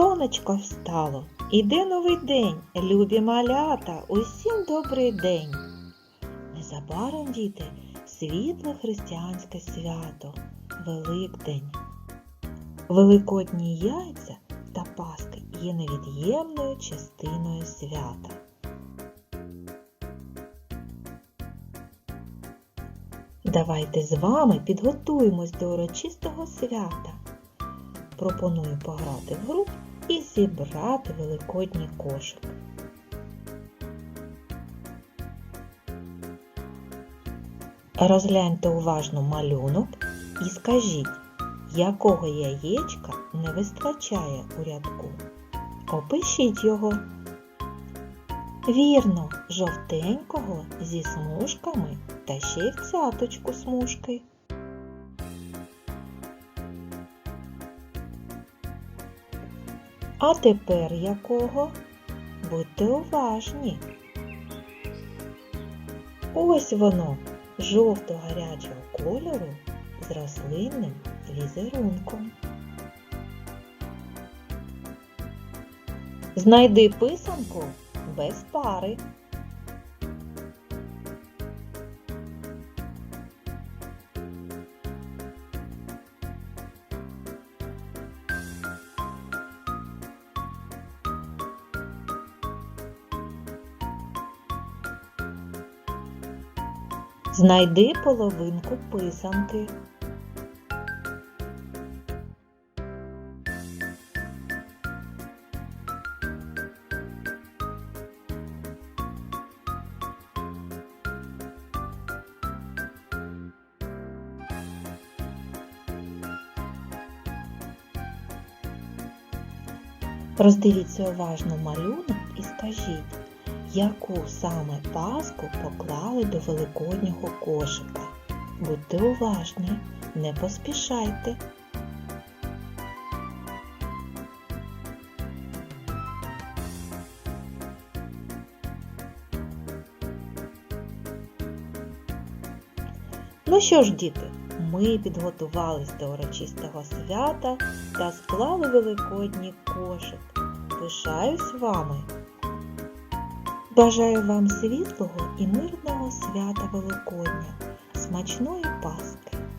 сонечко встало, іде новий день, любі малята, усім добрий день. Незабаром, діти, світле християнське свято, Великдень. Великодні яйця та паски є невід'ємною частиною свята. Давайте з вами підготуємось до урочистого свята. Пропоную пограти в гру і зібрати великодній кошик. Розгляньте уважно малюнок і скажіть, якого яєчка не вистачає у рядку. Опишіть його. Вірно, жовтенького зі смужками та ще й в цяточку смужки. А тепер якого? Будьте уважні. Ось воно, жовто-гарячого кольору з рослинним візерунком. Знайди писанку без пари. Знайди половинку писанки. Роздивіться уважно малюнок і скажіть, яку саме паску поклали до великоднього кошика. Будьте уважні, не поспішайте. Ну що ж, діти, ми підготувались до урочистого свята та склали великодній кошик. Пишаюсь вами. Бажаю вам світлого і мирного свята Великодня, смачної Пасхи!